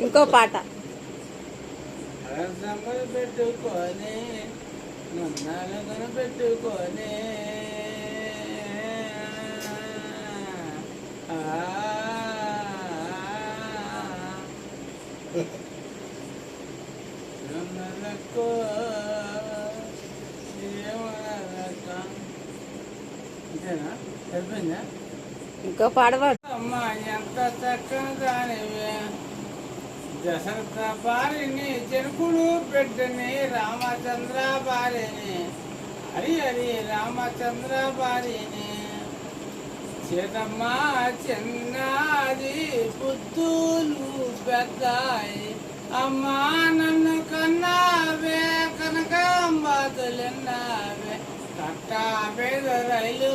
ఇంకో పాట. పెట్టుకొని నన్నాలు కనిపెట్టుకొని ఆ. నన్నలకో ఏమనలక. అంతేనా సరిపోయిందా ఇంకో పాడవా? అమ్మా ఎంత చక్కని దశరథ భార్యని చెరుకుడు పెట్టని రామచంద్ర భార్యని. హరి హరి రామచంద్ర భార్యని. చేతమ్మ చిన్నది పుత్తులు పెద్దాయి. అమ్మా నన్ను కన్నావే కనకాంబాతులున్నావే. కట్టా పేద రైలు